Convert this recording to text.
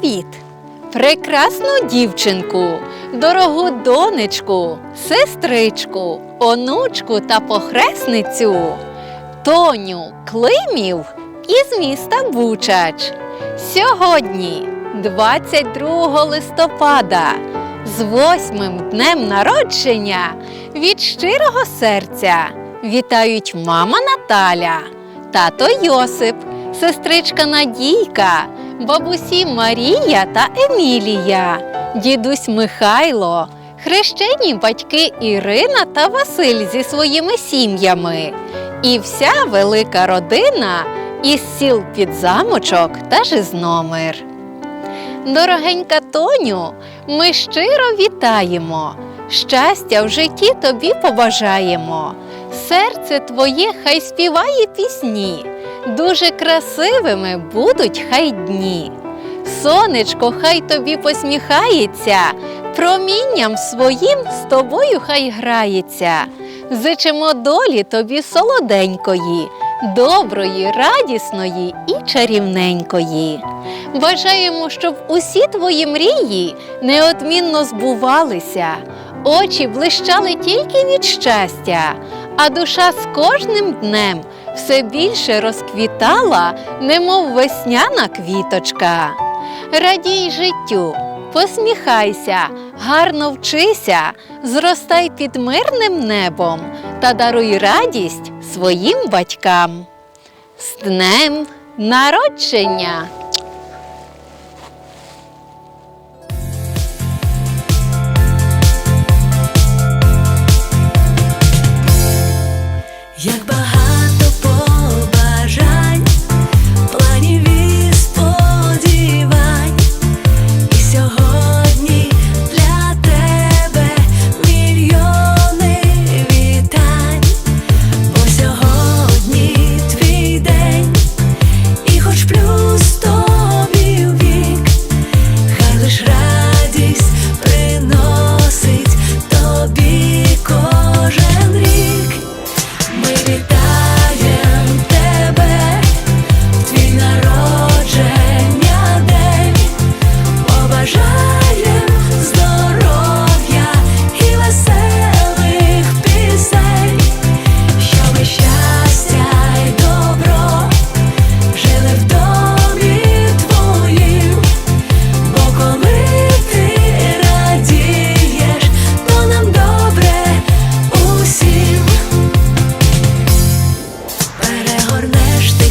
Привіт! Прекрасну дівчинку, дорогу донечку, сестричку, онучку та похресницю, Тоню Климів із міста Бучач. Сьогодні, 22 листопада, з восьмим днем народження від щирого серця вітають мама Наталя, тато Йосип, сестричка Надійка, бабусі Марія та Емілія, дідусь Михайло, хрещені батьки Ірина та Василь зі своїми сім'ями, і вся велика родина із сіл під замочок та Жизномир. Дорогенька Тоню, ми щиро вітаємо. Щастя в житті тобі побажаємо. Серце твоє хай співає пісні, дуже красивими будуть хай дні. Сонечко хай тобі посміхається, промінням своїм з тобою хай грається. Зичимо долі тобі солоденької, доброї, радісної і чарівненької. Бажаємо, щоб усі твої мрії неодмінно збувалися, очі блищали тільки від щастя, а душа з кожним днем все більше розквітала, немов весняна квіточка. Радій життю, посміхайся, гарно вчися, зростай під мирним небом та даруй радість своїм батькам. З днем народження! Загорнеш ти.